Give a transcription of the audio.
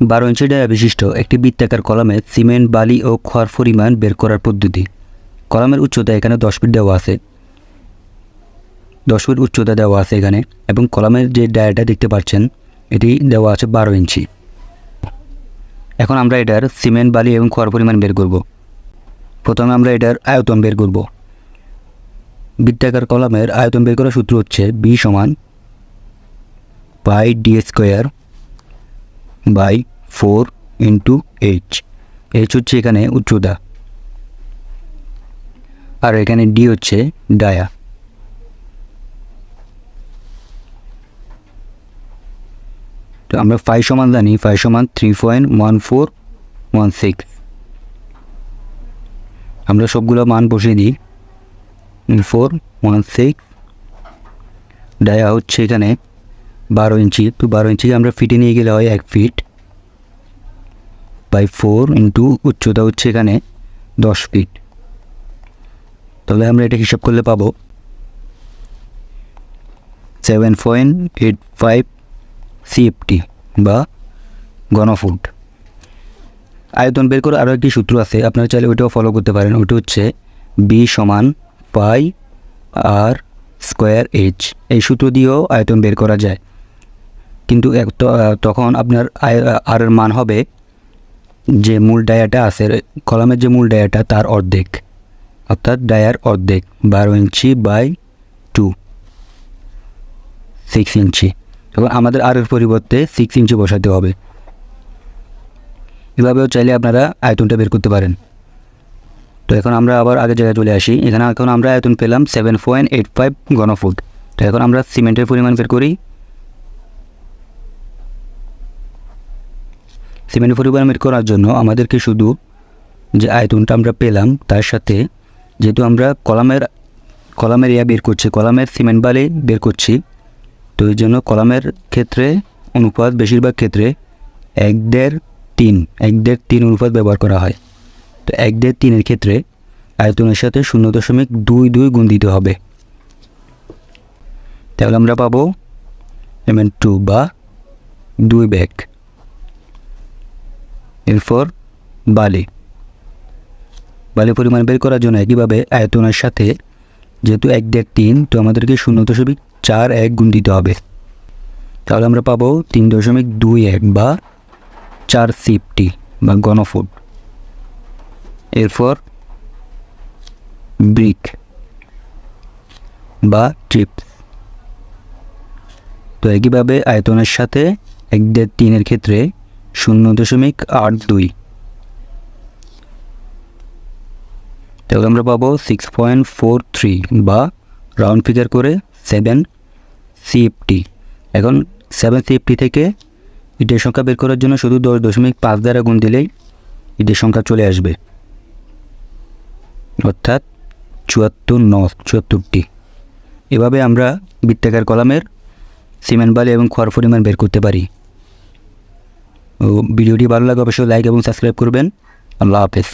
বারো ইঞ্চি ডায়া বিশিষ্ট একটি বৃত্তাকার কলামে সিমেন্ট, বালি ও খড় পরিমাণ বের করার পদ্ধতি। কলামের উচ্চতা এখানে দশ ফিট দেওয়া আছে। দশ ফিট উচ্চতা দেওয়া আছে এখানে এবং কলামের যে ডায়াটা দেখতে পাচ্ছেন, এটি দেওয়া আছে বারো ইঞ্চি। এখন আমরা এটার সিমেন্ট, বালি এবং খড় পরিমাণ বের করব। প্রথমে আমরা এটার আয়তন বের করব। বৃত্তাকার কলামের আয়তন বের করার সূত্র হচ্ছে বি সমান pi D square by four into H. H হচ্ছে এখানে উচ্চতা। আর এখানে ডি হচ্ছে ডায়া। তো আমরা ফাইভ সমান জানি ফাইভ সমান three point one four one six. আমরা সবগুলো মান বসিয়ে দিই। Four one six. ডায়া হচ্ছে এখানে বারো ইঞ্চি, তো বারো ইঞ্চি আমরা ফিটে নিয়ে গেলে হয় এক ফিট বাই ফোর ইন্টু উচ্চতা হচ্ছে এখানে দশ ফিট। তাহলে আমরা এটা হিসাব করলে পাবো seven point eight five CFT বা গণফুট আয়তন বের করে আরও একটি সূত্র আছে, আপনারা চাইলে ওইটাও ফলো করতে পারেন, ওইটা হচ্ছে বি সমান পাই আর স্কোয়ার এইচ এই সূত্র দিয়েও আয়তন বের করা যায়। কিন্তু এক তখন আপনার আয় মান হবে যে মূল ডায়াটা আছে, কলামের যে মূল ডায়াটা তার অর্ধেক। অর্থাৎ ডায়ার অর্ধেক, বারো inch by two six inch. এবং আমাদের আর এর পরিবর্তে সিক্স ইঞ্চি বসাতে হবে। এভাবেও চাইলে আপনারা আয়তনটা বের করতে পারেন। তো এখন আমরা আবার আগের জায়গায় চলে আসি। এখানে এখন আমরা আয়তন পেলাম সেভেন পয়েন্ট এইট ফাইভ ঘনফুট। তো এখন আমরা সিমেন্টের পরিমাণ বের করি। সিমেন্টের পরিমাণ বের করার জন্য আমাদেরকে শুধু যে আয়তনটা আমরা পেলাম, তার সাথে যেহেতু আমরা কলামের কলামের ইয়া বের করছি, কলামের সিমেন্ট বালি বের করছি, তো এই জন্য কলামের ক্ষেত্রে অনুপাত বেশিরভাগ ক্ষেত্রে এক দেড় তিন, এক দেড় তিন অনুপাত ব্যবহার করা হয়। তো এক দেড় তিনের ক্ষেত্রে আয়তনের সাথে শূন্য দশমিক দুই দুই গুণ দিতে হবে। তাহলে আমরা পাবো এম এন টু বা দুই ব্যাগ। এরপর বালি বালি পরিমাণ বের করার জন্য একইভাবে আয়তনের সাথে যেহেতু এক দেড় তিন, তো আমাদেরকে শূন্য দশমিক চার এক গুণ দিতে হবে। তাহলে আমরা পাবো তিন দশমিক দুই এক বা চার সিফটি বা গণফুট এরপর ব্রিক বা চিপস তো একইভাবে আয়তনের সাথে এক দেড় তিনের ক্ষেত্রে শূন্য দশমিক আট দুই। তাহলে আমরা পাবো সিক্স পয়েন্ট ফোর থ্রি বা রাউন্ড ফিগার করে সেভেন সিএফটি এখন সেভেন সিএফটি থেকে ইটের সংখ্যা বের করার জন্য শুধু দশ দশমিক পাঁচ দ্বারা গুণ দিলেই ইটের সংখ্যা চলে আসবে। অর্থাৎ চুয়াত্তর ন চুয়াত্তরটি। এভাবে আমরা বৃত্তাকার কলামের সিমেন্ট বালি এবং খড় পরিমাণ বের করতে পারি। ভিডিওটি ভালো লাগে অবশ্যই লাইক এবং সাবস্ক্রাইব করবেন। আল্লাহ হাফেজ।